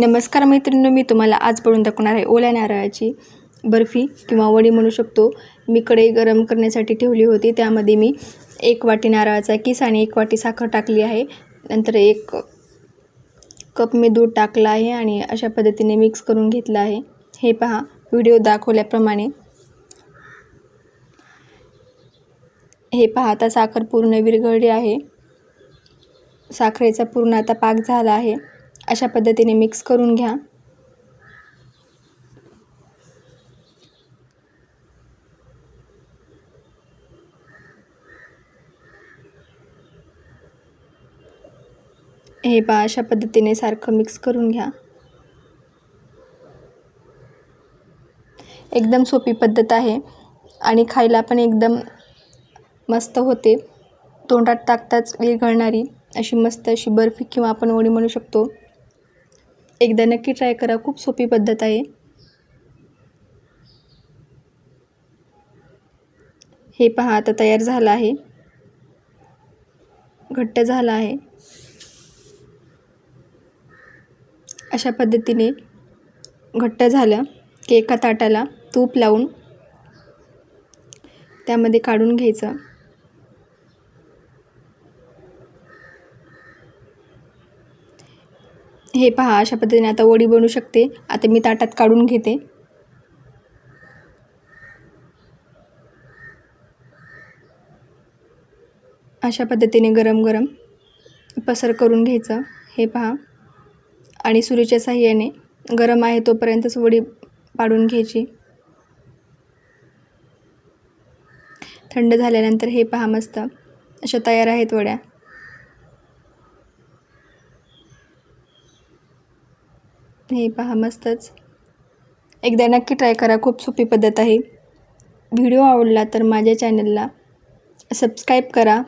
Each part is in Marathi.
नमस्कार मैत्रिणींनो मी तुम्हाला आज बनवून दाखवणार आहे ओल्या नारळाची बर्फी किंवा वडी म्हणू शकतो. मी कढई गरम करण्यासाठी ठेवली होती. त्यामध्ये मी एक वाटी नारळाचा किस आणि एक वाटी साखर टाकली आहे. नंतर एक कप मी दूध टाकलं आहे आणि अशा पद्धतीने मिक्स करून घेतलं आहे. हे पहा व्हिडिओ दाखवल्याप्रमाणे. हे पहा आता साखर पूर्ण विरघळली आहे. साखरेचा पूर्ण आता पाक झाला आहे. अशा पद्धतीने मिक्स करून घ्या. हे पहा अशा पद्धतीने सारखं मिक्स करून घ्या. एकदम सोपी पद्धत आहे आणि खायला पण एकदम मस्त होते. तोंडात टाकताच विरघळणारी अशी मस्त अशी बर्फी किंवा आपण वडी म्हणू शकतो. एकदा नक्की ट्राय करा. खूप सोपी पद्धत आहे. हे पहा आता तयार झालं आहे. घट्ट झालं आहे. अशा पद्धतीने घट्ट झालं की एका ताटाला तूप लावून त्यामध्ये काढून घ्यायचं. हे पहा अशा पद्धतीने आता वडी बनू शकते. आता मी ताटात काढून घेते. अशा पद्धतीने गरम गरम पसर करून घ्यायचं. हे पहा. आणि सुरीच्या साह्याने गरम आहे तोपर्यंतच वडी पाडून घ्यायची. थंड झाल्यानंतर हे पहा मस्त. अशा तयार आहेत वड्या. हे पहा मस्तच. एकदा नक्की ट्राय करा खूप सोपी पद्धत आहे. व्हिडिओ आवडला तर माझ्या चॅनलला सबस्क्राईब करा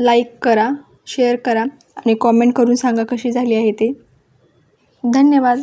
लाईक करा शेअर करा आणि कॉमेंट करून सांगा कशी झाली आहे ते. धन्यवाद.